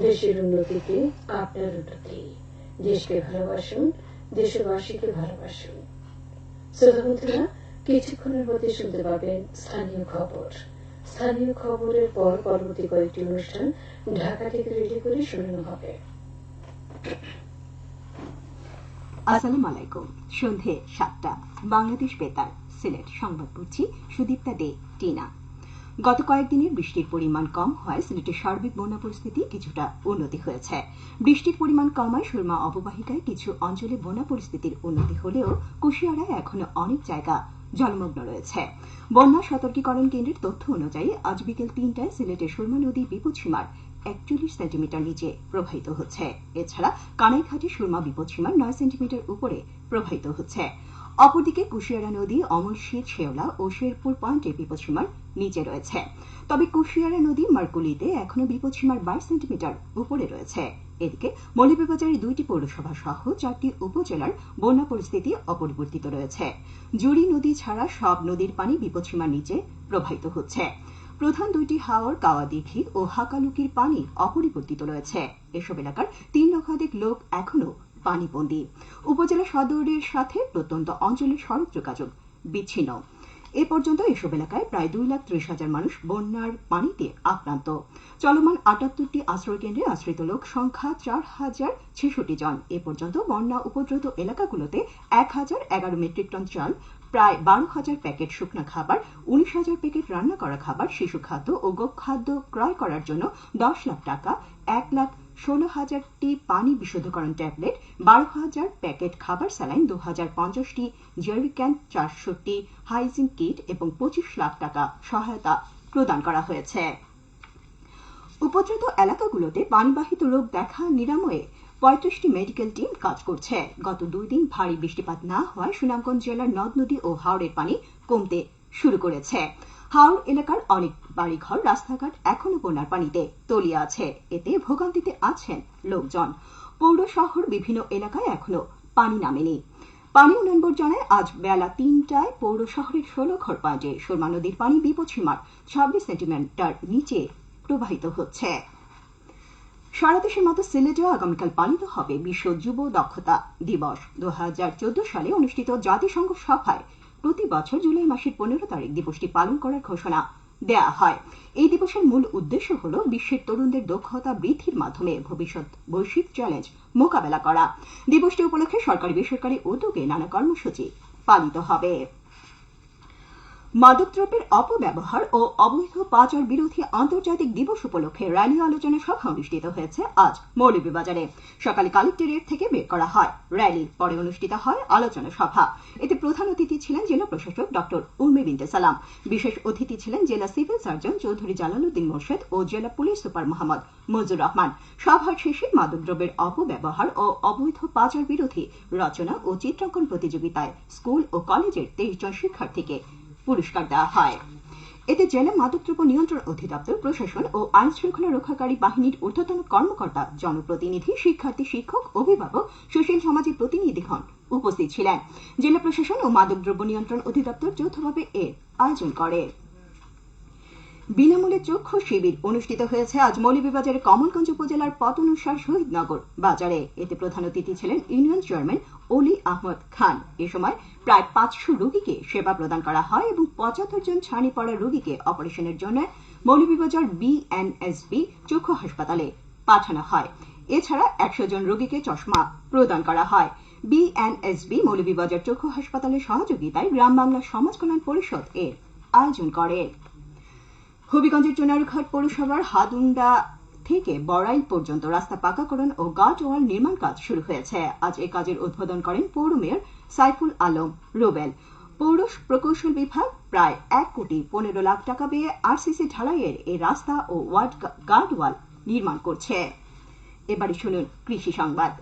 দেশের উন্নতিতে আপনার উন্নতি দেশকে ভালোবাসুন, দেশবাসীকে ভালোবাসুন। শ্রোতা বন্ধুরা, কিছুক্ষণের মধ্যে শুনতে পাবেন স্থানীয় খবর। স্থানীয় খবরের পর পরবর্তী কয়েকটি অনুষ্ঠান ঢাকা থেকে রেডি করে শোনানো হবে। আসসালামু আলাইকুম। সন্ধে সাতটা। বাংলাদেশ বেতার, সিলেট। সংবাদ পড়ছি সুদীপ্তা দে, টিনা। গত কয়েকদিনের বৃষ্টির পরিমাণ কম হওয়ায় সিলেটের সার্বিক বন্যা পরিস্থিতি কিছুটা উন্নতি হয়েছে। বৃষ্টির পরিমাণ কমায় সুরমা অববাহিকায় কিছু অঞ্চলে বন্যা পরিস্থিতির উন্নতি হলেও কুশিয়ারায় এখনও অনেক জায়গা জলমগ্ন রয়েছে। বন্যা সতর্কীকরণ কেন্দ্রের তথ্য অনুযায়ী আজ বিকেল তিনটায় সিলেটের সুরমা নদী বিপদসীমার একচল্লিশ সেন্টিমিটার নিচে প্রবাহিত হচ্ছে। এছাড়া কানাইঘাটে সুরমা বিপদসীমার নয় সেন্টিমিটার উপরে প্রবাহিত হচ্ছে। অপরদিকে কুশিয়ারা নদী অমরশীত শেওলা ও শেরপুর পয়েন্টে বিপদসীমার নিচে রয়েছে। তবে কুশিয়ারা নদী মার্কুলিতে এখনও বিপদসীমার বাইশ সেন্টিমিটার উপরে রয়েছে। এদিকে মৌলভীবাজারের দুইটি পৌরসভা সহ চারটি উপজেলার বন্যা পরিস্থিতি অপরিবর্তিত রয়েছে। জুড়ি নদী ছাড়া সব নদীর পানি বিপদসীমার নিচে প্রবাহিত হচ্ছে। প্রধান দুইটি হাওর, কাওয়াদিঘি ও হাকালুকির পানি অপরিবর্তিত রয়েছে। এসব এলাকার তিন লক্ষাধিক লোক এখনও পানিবন্দী উপজেলা সদরের সাথে প্রত্যন্ত অঞ্চলের সড়ক যোগাযোগ বিচ্ছিন্ন। এ পর্যন্ত এসব এলাকায় প্রায় দুই লাখ ত্রিশ হাজার মানুষ বন্যার পানিতে আক্রান্ত। চলমান আটাত্তরটি আশ্রয় কেন্দ্রে আশ্রিত লোক সংখ্যা চার হাজার ছেষট্টি জন। এ পর্যন্ত বন্যা উপদ্রুত এলাকাগুলোতে এক হাজার এগারো মেট্রিক টন চাল, প্রায় বারো হাজার প্যাকেট শুকনা খাবার, উনিশ হাজার প্যাকেট রান্না করা খাবার, শিশু খাদ্য ও গোপ খাদ্য ক্রয় করার জন্য দশ লাখ টাকা, এক লাখ ষোলো হাজারটি পানি বিশুদ্ধকরণ ট্যাবলেট, বারো হাজার প্যাকেট খাবার স্যালাইন, দু হাজার পঞ্চাশটি জেরিক্যান চারশোটি হাইজিন কিট এবং পঁচিশ লাখ টাকা সহায়তা প্রদান করা হয়েছে। উপদ্রুত এলাকাগুলোতে পানিবাহিত রোগ দেখা নিরাময়ে পঁয়ত্রিশটি মেডিকেল টিম কাজ করছে। গত দুই দিন ভারী বৃষ্টিপাত না হওয়ায় সুনামগঞ্জ জেলার নদ নদী ও হাওড়ের পানি কমতে শুরু করেছে। হাওড় এলাকার অনেক বাড়িঘর, রাস্তাঘাট এখনও বন্যার পানিতে তলিয়ে আছে। এতে ভোগান্তিতে আছেন লোকজন। পৌর শহর বিভিন্ন এলাকায় এখনও পানি নামেনি। পানি উন্নয়ন বোর্ড জানায়, আজ বেলা তিনটায় পৌর শহরের ষোলো ঘর পয়েন্টে সুরমা নদীর পানি বিপদসীমার ছাব্বিশ সেন্টিমিটার নিচে প্রবাহিত হচ্ছে। সারা দেশের মতো সিলেটেও আগামীকাল পালিত হবে বিশ্ব যুব দক্ষতা দিবস। দু হাজার চোদ্দ সালে অনুষ্ঠিত জাতিসংঘ সভায় প্রতি বছর জুলাই মাসের পনেরো তারিখ দিবসটি পালন করার ঘোষণা দেয়া হয়। এই দিবসের মূল উদ্দেশ্য হল বিশ্বের তরুণদের দক্ষতা বৃদ্ধির মাধ্যমে ভবিষ্যৎ বৈশ্বিক চ্যালেঞ্জ মোকাবেলা করা। দিবসটি উপলক্ষে সরকারি বেসরকারি উদ্যোগে নানা কর্মসূচি পালিত হবে। মাদকদ্রব্যের অপব্যবহার ও অবৈধ পাচার বিরোধী আন্তর্জাতিক দিবস উপলক্ষে র্যালি আলোচনা সভা অনুষ্ঠিত হয়েছে আজ মৌলভীবাজারে। সকালে কালেক্টরেট থেকে বের করা হয়। র্যালির পরে অনুষ্ঠিত হয় আলোচনা সভা। এতে প্রধান অতিথি ছিলেন জেলা প্রশাসক ডক্টর উর্মি বিনতে সালাম। বিশেষ অতিথি ছিলেন জেলা সিভিল সার্জন চৌধুরী জালালউদ্দিন মোর্শেদ ও জেলা পুলিশ সুপার মোহাম্মদ মঞ্জুর রহমান। সভার শেষে মাদকদ্রব্যের অপব্যবহার ও অবৈধ পাচার বিরোধী রচনা ও চিত্রাঙ্কন প্রতিযোগিতায় স্কুল ও কলেজের তেইশ জন শিক্ষার্থীকে পুরস্কার দেওয়া হয়। এতে জেলা মাদকদ্রব্য নিয়ন্ত্রণ অধিদপ্তর, প্রশাসন ও আইন শৃঙ্খলা রক্ষাকারী বাহিনীর ঊর্ধ্বতন কর্মকর্তা, জনপ্রতিনিধি, শিক্ষার্থী, শিক্ষক, অভিভাবক, সুশীল সমাজের প্রতিনিধিগণ উপস্থিত ছিলেন। জেলা প্রশাসন ও মাদকদ্রব্য নিয়ন্ত্রণ অধিদপ্তর যৌথভাবে এর আয়োজন করে। বিনামূল্যে চক্ষু শিবির অনুষ্ঠিত হয়েছে আজ মৌলভীবাজারের কমলগঞ্জ উপজেলার পতনুসার শহীদনগর বাজারে। এতে প্রধান অতিথি ছিলেন ইউনিয়ন চেয়ারম্যান অলি আহমদ খান। এ সময় প্রায় পাঁচশো রোগীকে সেবা প্রদান করা হয় এবং পঁচাত্তর জন ছানি পড়া রোগীকে অপারেশনের জন্য মৌলভীবাজার বিএনএসবি চক্ষু হাসপাতালে পাঠানো হয়। এছাড়া একশো জন রোগীকে চশমা প্রদান করা হয়। বিএনএসবি মৌলভীবাজার চক্ষু হাসপাতালের সহযোগিতায় গ্রাম বাংলা সমাজ কল্যাণ পরিষদ এর আয়োজন করে। হবিগঞ্জের চুনারঘাট পৌরসভার হাদুন্ডা থেকে বড়াইল পর্যন্ত রাস্তা পাকাকরণ ও গার্ড ওয়াল নির্মাণ কাজ শুরু হয়েছে। আজ এই কাজের উদ্বোধন করেন পৌর মেয়র সাইফুল আলম রুবেল। পৌর প্রকৌশল বিভাগ প্রায় এক কোটি পনেরো লাখ টাকা ব্যয়ে আরসিসি ঢালাইয়ের এই রাস্তা ও ওয়ার্ড গার্ড ওয়াল নির্মাণ করছে। এবারে শুনুন কৃষি সংবাদ।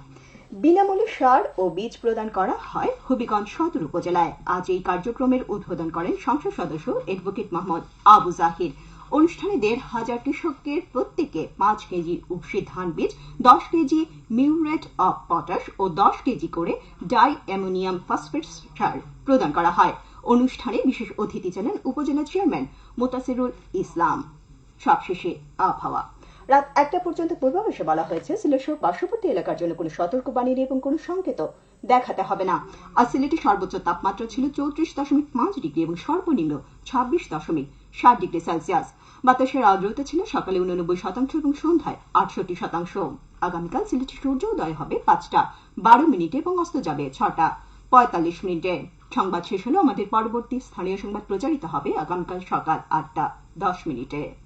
বিনামূল্যে সার ও বীজ প্রদান করা হয় হবিগঞ্জ সদর উপজেলায়। আজ এই কার্যক্রমের উদ্বোধন করেন সংসদ সদস্য এডভোকেট মোহাম্মদ আবু জাহির। অনুষ্ঠানে দেড় হাজার কৃষকের প্রত্যেকে পাঁচ কেজি উপসি ধান বীজ, দশ কেজি মিউরেট অফ পটাশ ও দশ কেজি করে ডাই অ্যামোনিয়াম ফসফেট সার প্রদান করা হয়। অনুষ্ঠানে বিশেষ অতিথি ছিলেন উপজেলা চেয়ারম্যান মোতাসিরুল ইসলাম। সবশেষে আবহাওয়া। রাত একটা পর্যন্ত পূর্বাভাসে বলা হয়েছে, সিলেট সহ পার্শ্ববর্তী এলাকার জন্য কোনো সতর্কবাণী এবং কোনো সংকেত দেখাতে হবে না। আর সিলেটে সর্বোচ্চ তাপমাত্রা ছিল চৌত্রিশ দশমিক পাঁচ ডিগ্রি এবং সর্বনিম্ন ছাব্বিশ দশমিক সাত ডিগ্রি সেলসিয়াস। বাতাসের আর্দ্রতা ছিল সকালে উননব্বই শতাংশ এবং সন্ধ্যায় আটষট্টি শতাংশ। আগামীকাল সিলেটে সূর্য উদয় হবে পাঁচটা, বারো মিনিটে এবং অস্ত যাবে ছটা, পঁয়তাল্লিশ মিনিটে। সংবাদ শেষ হলো আমাদের পরবর্তী স্থানীয় সংবাদ প্রচারিত হবে আগামীকাল সকাল আটটা, দশ মিনিটে।